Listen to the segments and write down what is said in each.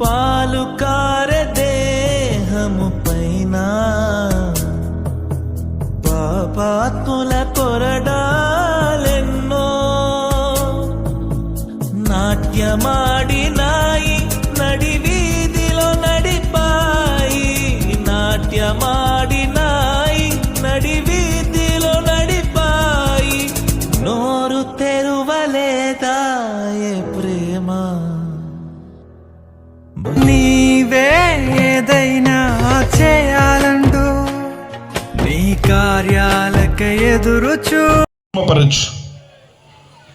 పాలు కారే కార్యాలక ఎదురు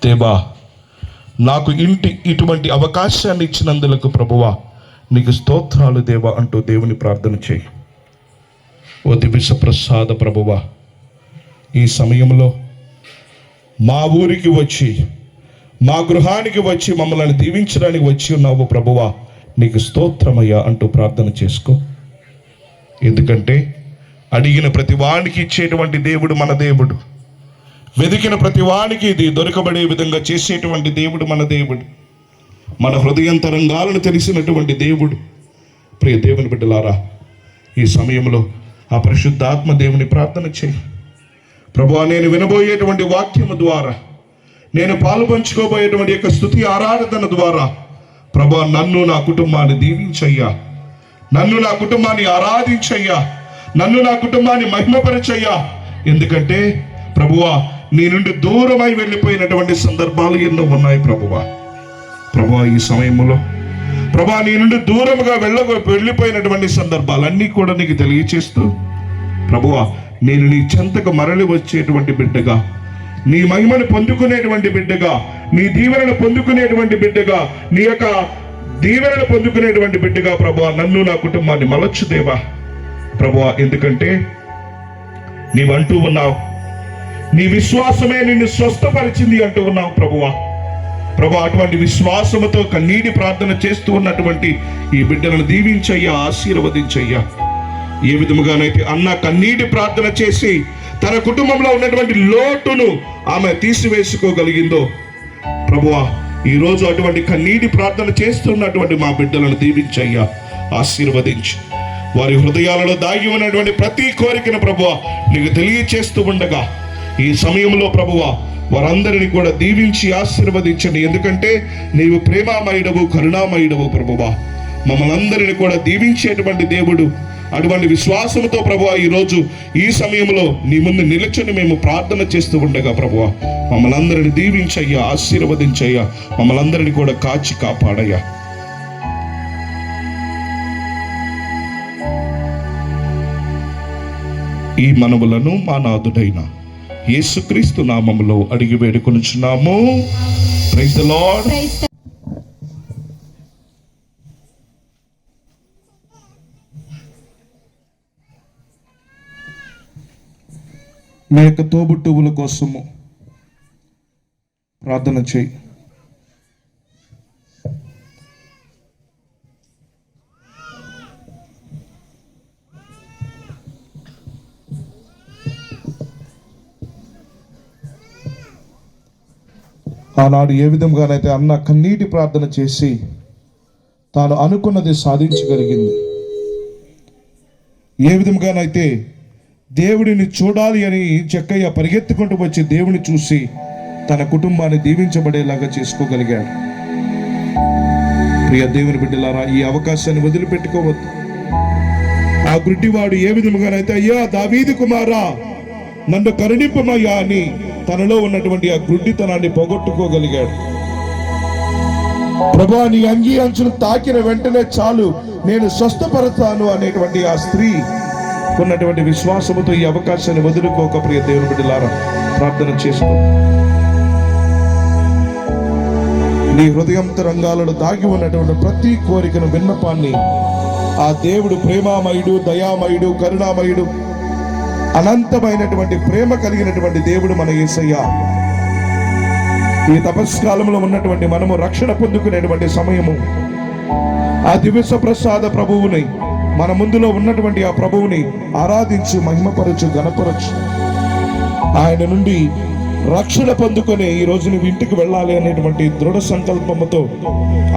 దేవా నాకు ఇంటి ఇటువంటి అవకాశాన్ని ఇచ్చినందులకు ప్రభువా నీకు స్తోత్రాలు దేవా అంటూ దేవుని ప్రార్థన చేయి. ఓ దివిష ప్రసాద ప్రభువా ఈ సమయంలో మా ఊరికి వచ్చి మా గృహానికి వచ్చి మమ్మల్ని దీవించడానికి వచ్చి ఉన్నావు ప్రభువా నీకు స్తోత్రమయ్యా అంటూ ప్రార్థన చేసుకో. ఎందుకంటే అడిగిన ప్రతి వానికి ఇచ్చేటువంటి దేవుడు మన దేవుడు. వెతికిన ప్రతి వానికి ఇది దొరకబడే విధంగా చేసేటువంటి దేవుడు మన దేవుడు. మన హృదయంతరంగాలను తెలిసినటువంటి దేవుడు. ప్రియ దేవుని బిడ్డలారా ఈ సమయంలో ఆ పరిశుద్ధాత్మ దేవుని ప్రార్థన చేయి. ప్రభు నేను వినబోయేటువంటి వాక్యము ద్వారా నేను పాలు పంచుకోబోయేటువంటి యొక్క స్థుతి ఆరాధన ద్వారా ప్రభా నన్ను నా కుటుంబాన్ని దీవించయ్యా. నన్ను నా కుటుంబాన్ని ఆరాధించయ్యా. నన్ను నా కుటుంబాన్ని మహిమపరచయ్యా. ఎందుకంటే ప్రభువా నీ నుండి దూరమై వెళ్ళిపోయినటువంటి సందర్భాలు ఎన్నో ఉన్నాయి ప్రభువా. ప్రభువా ఈ సమయంలో ప్రభా నీ నుండి దూరముగా వెళ్ళ వెళ్ళిపోయినటువంటి సందర్భాలన్నీ కూడా నీకు తెలియచేస్తూ ప్రభువా నేను నీ చెంతకు మరలి వచ్చేటువంటి బిడ్డగా నీ మహిమను పొందుకునేటువంటి బిడ్డగా నీ దీవెనను పొందుకునేటువంటి బిడ్డగా నీ యొక్క దీవెనను పొందుకునేటువంటి బిడ్డగా ప్రభు నన్ను నా కుటుంబాన్ని మలచ్చు దేవా. ప్రభు ఎందుకంటే నీవంటూ ఉన్నావు. నీ విశ్వాసమే నిన్ను స్వస్థపరిచింది అంటూ ఉన్నావు ప్రభువా. ప్రభు అటువంటి విశ్వాసముతో కన్నీటి ప్రార్థన చేస్తూ ఉన్నటువంటి ఈ బిడ్డలను దీవించయ్యా ఆశీర్వదించయ్యా. ఏ విధముగానైతే అన్న కన్నీటి ప్రార్థన చేసి తన కుటుంబంలో ఉన్నటువంటి లోటును ఆమె తీసివేసుకోగలిగిందో ప్రభువా ఈరోజు అటువంటి కన్నీటి ప్రార్థన చేస్తున్నటువంటి మా బిడ్డలను దీవించయ్యా ఆశీర్వదించి. వారి హృదయాలలో దాగి ఉన్నటువంటి ప్రతి కోరికను ప్రభువ నీకు తెలియచేస్తూ ఉండగా ఈ సమయంలో ప్రభువ వారందరిని కూడా దీవించి ఆశీర్వదించండి. ఎందుకంటే నీవు ప్రేమామయుడవు కరుణామయుడవు ప్రభువా. మమ్మల్ని అందరిని కూడా దీవించేటువంటి దేవుడు అటువంటి విశ్వాసంతో ప్రభు ఈరోజు ఈ సమయంలో నీ ముందు నిలుచుని మేము ప్రార్థన చేస్తూ ఉండగా ప్రభువ మమ్మల్ని అందరిని దీవించయ్యా ఆశీర్వదించయ్యా మమ్మల్ని అందరిని కూడా కాచి కాపాడయ్యా. ఈ మనవులను మా నాదుడైన యేసుక్రీస్తు నామములో అడిగి వేడుకొనుచున్నాము. ప్రైజ్ ద లార్డ్ మీ యొక్క తోబుట్టువుల కోసము ప్రార్థన చేయి. ఆనాడు ఏ విధంగానైతే అన్న కన్నీటి ప్రార్థన చేసి తాను అనుకున్నది సాధించగలిగింది. ఏ విధంగానైతే దేవుడిని చూడాలి అని చెక్కయ్య పరిగెత్తుకుంటూ వచ్చి దేవుని చూసి తన కుటుంబాన్ని దీవించబడేలాగా చేసుకోగలిగాడు. ప్రియ దేవుని బిడ్డలారా ఈ అవకాశాన్ని వదిలిపెట్టుకోవద్దు. ఆ గుడ్డివాడు ఏ విధముగానైతే అయ్యా దావీది కుమారా నన్ను కరుణింపమయ్యా అని తనలో ఉన్నటువంటి ఆ గుడ్డితనాన్ని పోగొట్టుకోగలిగాడు. ప్రభా నీ అంగీ అంచును తాకిన వెంటనే చాలు నేను స్వస్థపడతాను అనేటువంటి ఆ స్త్రీ ఉన్నటువంటి విశ్వాసముతో ఈ అవకాశాన్ని వదులుకోక ప్రియ దేవుని బిడ్డలారా ప్రార్థన చేసుకో నీ హృదయంతరంగాలలో దాగి ఉన్నటువంటి ప్రతి కోరికను విన్నపాన్ని ఆ దేవుడు ప్రేమామయుడు దయామయుడు కరుణామయుడు అనంతమైనటువంటి ప్రేమ కలిగినటువంటి దేవుడు మన ఏసయ్య ఈ తపస్కాలంలో ఉన్నటువంటి మనము రక్షణ పొందుకునేటువంటి సమయము. ఆ దివ్య ప్రసాద ప్రభువుని మన ముందులో ఉన్నటువంటి ఆ ప్రభువుని ఆరాధించి మహిమపరచు గణపరచు ఆయన నుండి రక్షణ పొందుకొని ఈ రోజు నువ్వు ఇంటికి వెళ్ళాలి అనేటువంటి దృఢ సంకల్పముతో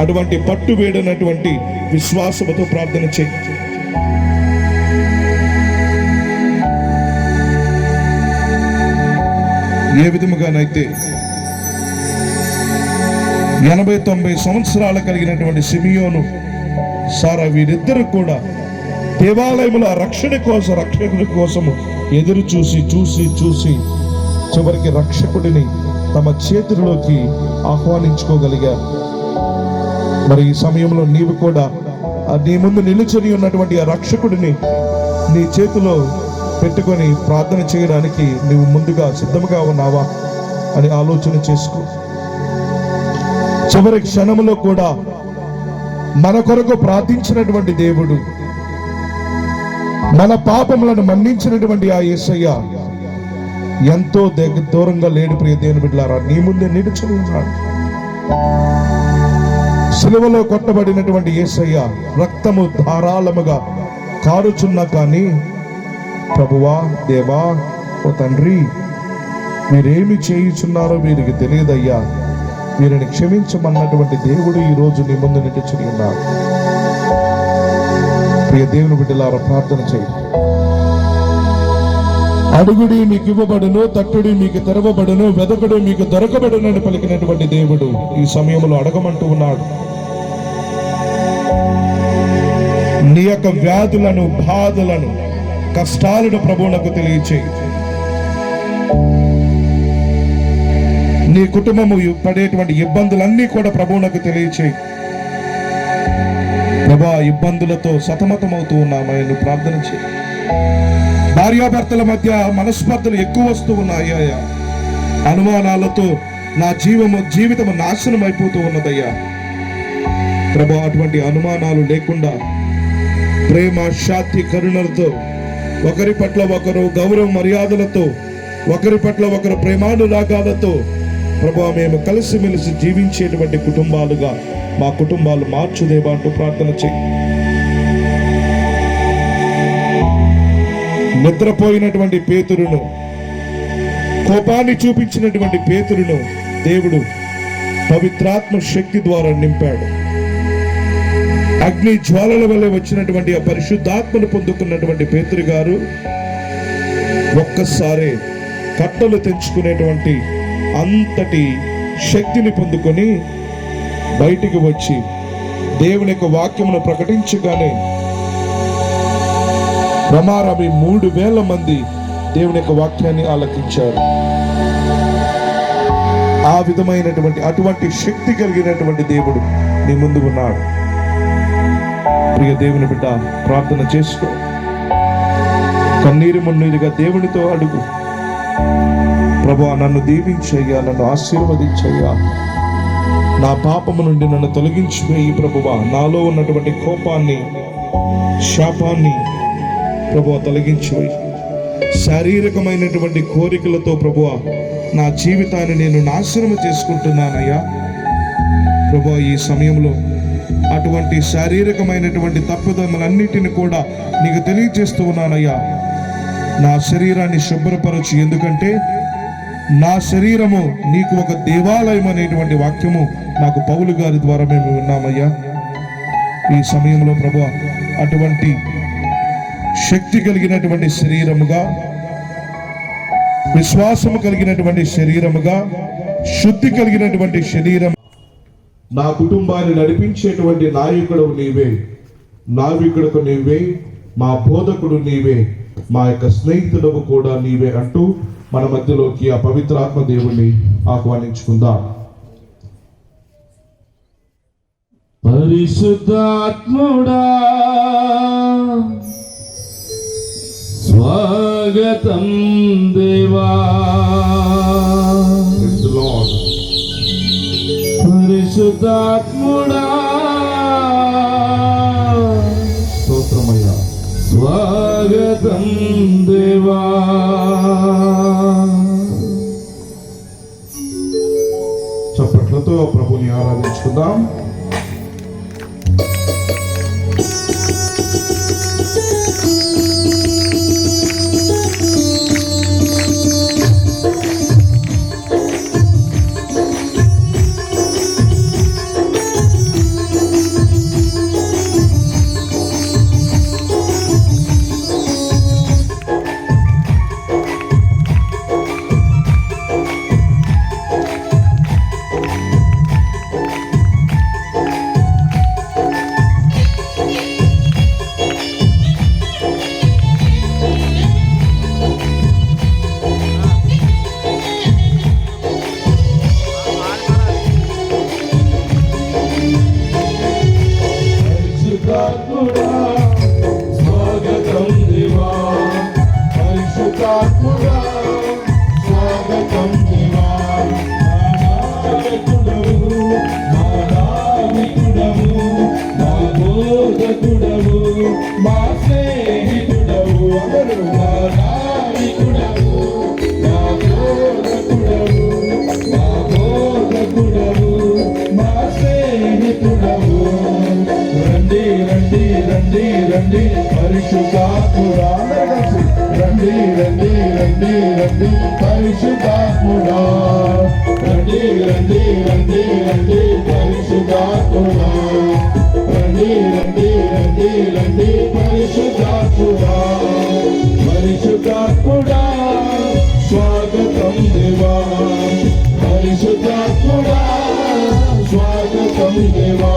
అటువంటి పట్టు వేడనటువంటి విశ్వాసముతో ప్రార్థన చేయి. ఏ విధముగానైతే ఎనభై తొంభై సంవత్సరాలు కలిగినటువంటి సిమియోను సారా వీరిద్దరు కూడా దేవాలయముల రక్షణ కోసం రక్షకుడి కోసము ఎదురు చూసి చూసి చూసి చివరికి రక్షకుడిని తమ చేతుల్లోకి ఆహ్వానించుకోగలిగారు. మరి ఈ సమయంలో నీవు కూడా నీ ముందు నిలుచొని ఉన్నటువంటి ఆ రక్షకుడిని నీ చేతిలో పెట్టుకొని ప్రార్థన చేయడానికి నువ్వు ముందుగా సిద్ధముగా ఉన్నావా అని ఆలోచన చేసుకో. చివరి క్షణంలో కూడా మన కొరకు ప్రార్థించినటువంటి దేవుడు మన పాపములను మన్నించినటువంటి ఆ యేసయ్య ఎంతో దగ్గర దూరంగా లేడు ప్రియ దేవుని బిడ్డలారా. నీ ముందే నిలుచుని ఉన్నాడు. సిలువలో కొట్టబడినటువంటి యేసయ్య రక్తము ధారాళముగా కారుచున్నా కానీ ప్రభువా దేవా ఓ తండ్రి మీరేమి చేయుచున్నారో వీరికి తెలియదయ్యా. వీరిని క్షమించమన్నటువంటి దేవుడు ఈ రోజు నీ ముందు నిలుచుని ప్రియ దేవుని బిడ్డలారా ప్రార్థన చేయి. అడుగుడి మీకు ఇవ్వబడును తట్టుడి మీకు తెరవబడును వెదకుడు మీకు దొరకబడునని పలికినటువంటి దేవుడు ఈ సమయంలో అడగమంటూ ఉన్నాడు. నీ యొక్క వ్యాధులను బాధలను కష్టాలను ప్రభువునకు తెలియచేయి. నీ కుటుంబము పడేటువంటి ఇబ్బందులన్నీ కూడా ప్రభువునకు తెలియచేయి. ప్రభా ఇబ్బందులతో సతమతమవుతూ ఉన్నామని నువ్వు ప్రార్థన చేయి. భార్యాభర్తల మధ్య మనస్పర్ధలు ఎక్కువ వస్తూ ఉన్నాయ్యా అనుమానాలతో నా జీవము జీవితము నాశనం అయిపోతూ ఉన్నదయ్యా. ప్రభా అటువంటి అనుమానాలు లేకుండా ప్రేమ శాంతి కరుణలతో ఒకరి పట్ల ఒకరు గౌరవ మర్యాదలతో ఒకరి పట్ల ఒకరు ప్రేమానురాగాలతో ప్రభా మేము కలిసిమెలిసి జీవించేటువంటి కుటుంబాలుగా మా కుటుంబాలు మార్చుదేవా అంటూ ప్రార్థన చేయి. నిద్రపోయినటువంటి పేతురును కోపాన్ని చూపించినటువంటి పేతురును దేవుడు పవిత్రాత్మ శక్తి ద్వారా నింపాడు. అగ్ని జ్వాలల వల్ల వచ్చినటువంటి ఆ పరిశుద్ధాత్మను పొందుకున్నటువంటి పేతురు గారు ఒక్కసారి కట్టలు తెంచుకునేటువంటి అంతటి శక్తిని పొందుకొని బయటికి వచ్చి దేవుని యొక్క వాక్యమును ప్రకటించగానే రమారమి మూడు వేల మంది దేవుని యొక్క వాక్యాన్ని ఆలకించారు. ఆ విధమైనటువంటి అటువంటి శక్తి కలిగినటువంటి దేవుడు నీ ముందు ఉన్నాడు. ప్రియ దేవుని బిడ్డ ప్రార్థన చేసుకో. కన్నీరు మున్నీరుగా దేవునితో అడుగు. ప్రభా నన్ను దీవించయ్యా నన్ను ఆశీర్వదించయ్యా. నా పాపము నుండి నన్ను తొలగించిపోయి ప్రభువా. నాలో ఉన్నటువంటి కోపాన్ని శాపాన్ని ప్రభువ తొలగించిపోయి శారీరకమైనటువంటి కోరికలతో ప్రభు నా జీవితాన్ని నేను నాశనం చేసుకుంటున్నానయ్యా. ప్రభు ఈ సమయంలో అటువంటి శారీరకమైనటువంటి తప్పుదములన్నిటిని కూడా నీకు తెలియజేస్తూ ఉన్నానయ్యా. నా శరీరాన్ని శుభ్రపరచు. ఎందుకంటే నా శరీరము నీకు ఒక దేవాలయం అనేటువంటి వాక్యము నాకు పౌలు గారి ద్వారా మేము విన్నామయ్యా. ఈ సమయంలో ప్రభు అటువంటి శక్తి కలిగినటువంటి శరీరముగా విశ్వాసము కలిగినటువంటి శరీరముగా శుద్ధి కలిగినటువంటి శరీరం నా కుటుంబాన్ని నడిపించేటువంటి నాయకుడు నీవే. నావికుడుకు నీవే. మా బోధకుడు నీవే. మా యొక్క స్నేహితుడు కూడా నీవే అంటూ మన మధ్యలోకి ఆ పవిత్రాత్మ దేవుణ్ణి ఆహ్వానించుకుందాం. పరిశుద్ధాత్ముడా స్వాగతం దేవా. పరిశుద్ధాత్ముడా. స్తోత్రమయ్యా. స్వాగతం దేవా. చప్పట్లతో ప్రభుని ఆరాధించుకుందాం. రండి రండి రండి పరిశుద్ధాత్ముడా రండి రండి రండి రండి పరిశుద్ధాత్ముడా రండి రండి రండి రండి పరిశుద్ధాత్ముడా రండి రండి రండి రండి పరిశుద్ధాత్ముడా పరిశుద్ధాత్ముడా స్వాగతం దేవా పరిశుద్ధాత్ముడా స్వాగతం దేవా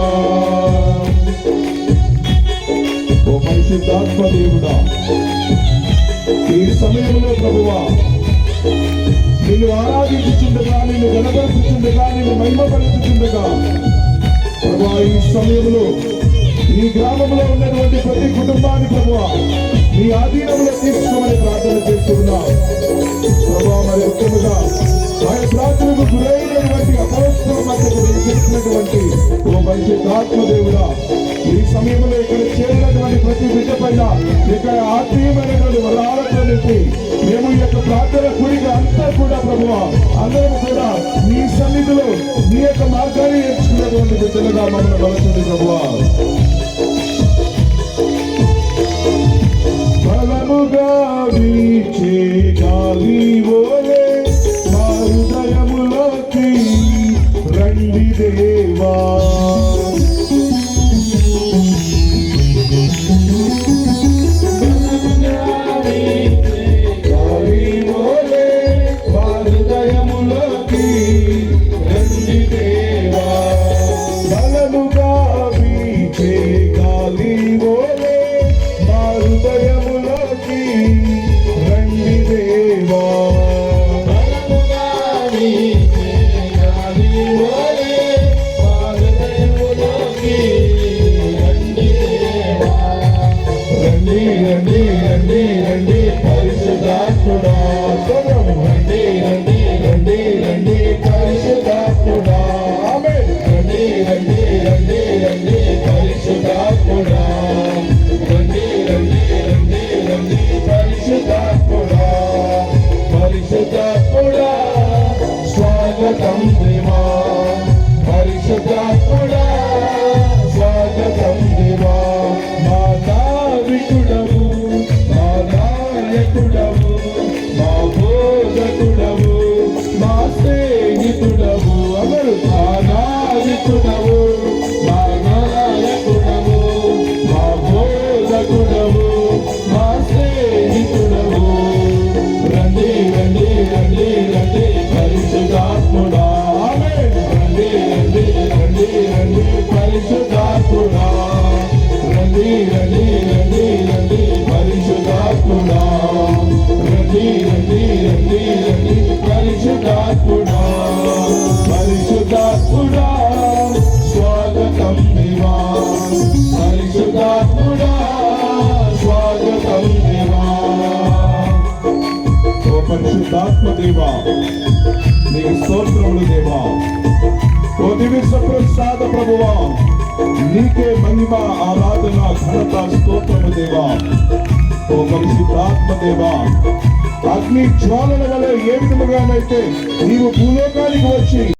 పరిశుద్ధాత్మ దేవుడా ఈ సమయంలో ప్రభువా నిన్ను ఆరాధించుచుండగా నిన్ను గణపరుచుచుండగా నిన్ను మహిమపరుచుచుండగా ప్రభా ఈ సమయంలో ఈ గ్రామంలో ఉన్నటువంటి ప్రతి కుటుంబాన్ని ప్రభువా నీ ఆధీనంలో తీసుకోమని ప్రార్థన చేస్తున్నా. ప్రభా మరి ముఖ్యముగా ఆయన ప్రార్థనకు గురైనటువంటి అపవస్తుల మధ్య మీరు చేసినటువంటి ఓ మంచి ఆత్మదేవుడు అందరం కూడా నీ సన్నిధిలో నీ యొక్క మార్గాన్ని ఎంచుకున్నటువంటి బిడ్డలుగా మమ్మల్ని బలచండి ప్రభువా. నీకే మహిమ ఆరాధన ఘనత స్తోత్రము దేవా. ఓ పరిశుద్ధాత్మ దేవా అగ్ని జ్వాలల వల్ల ఏ విధముగానైతే నీవు భూలోకానికి వచ్చి